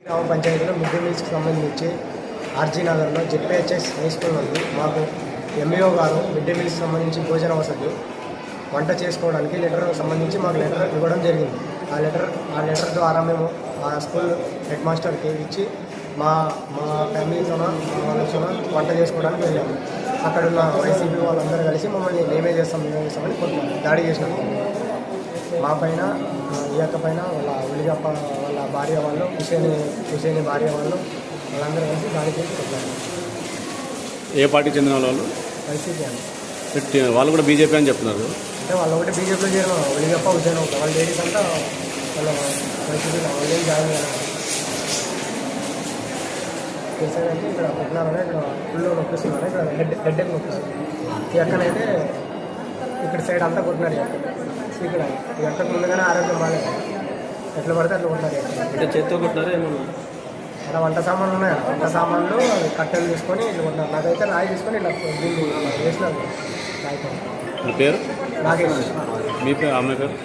గ్రామ పంచాయతీలో మిడ్ మీల్స్కి సంబంధించి ఆర్జీనగర్లో జెడ్పిహెచ్ఎస్ హై స్కూల్ ఉంది మాకు ఎంఈఓ గారు మిడ్ డే మీల్స్కి సంబంధించి భోజన వసతి వంట చేసుకోవడానికి లెటర్ సంబంధించి మాకు లెటర్ ఇవ్వడం జరిగింది. ఆ లెటర్ ఆ లెటర్ ద్వారా మేము ఆ స్కూల్ హెడ్ మాస్టర్కి ఇచ్చి మా మా ఫ్యామిలీతోన మా వాళ్ళతో వంట చేసుకోవడానికి వెళ్ళాము. అక్కడ ఉన్న వైసీపీ వాళ్ళందరూ కలిసి మమ్మల్ని మేమే చేస్తాం మేమే చేస్తామని కొట్టినారు దాడి చేసినారు మా పైన ఈ యొక్క పైన వాళ్ళ ఉలిగప్ప వాళ్ళ భార్య వాళ్ళు హుసేని హుసేని భార్య వాళ్ళు వాళ్ళందరూ కలిసి దాడి చేసి కొట్టారు. ఏ పార్టీకి చెందిన వాళ్ళు వైసీపీ అని వాళ్ళు కూడా బీజేపీ అని చెప్తున్నారు. అంటే వాళ్ళు ఒకటి బీజేపీలో చేరిన ఉలిగప్ప హుసేన్ వాళ్ళ లేడీస్ అంతా వైసీపీలో వాళ్ళు ఏం జాయిన్ అయ్యారు చేశారంటే ఇక్కడ కొట్టినారని ఇక్కడ ఫుల్లో నొప్పిస్తున్నారు ఇక్కడ హెడ్ హెడ్ ఎక్ నొప్పిస్తుంది ఈ అక్కనైతే ఇక్కడ సైడ్ అంతా కొట్టినారు ఈ అక్క. ఇక్కడ ఈ అక్కకు ముందుగానే ఆరోగ్యం బాగాలేదు. ఎట్లా పడితే అట్లా కొట్టినారు. అంటే చేత్తో కొట్టినారా ఏమన్నా అక్కడ వంట సామాన్లు ఉన్నాయి? అక్కడ వంట సామాన్లు కట్టెలు తీసుకొని ఇట్లా కొట్టినారు. నాకైతే రాయి తీసుకొని ఇట్లా దీన్ని వేసినారు. రాయితో పేరు? నాగేష్. మీ పేరు ఆమె పేరు?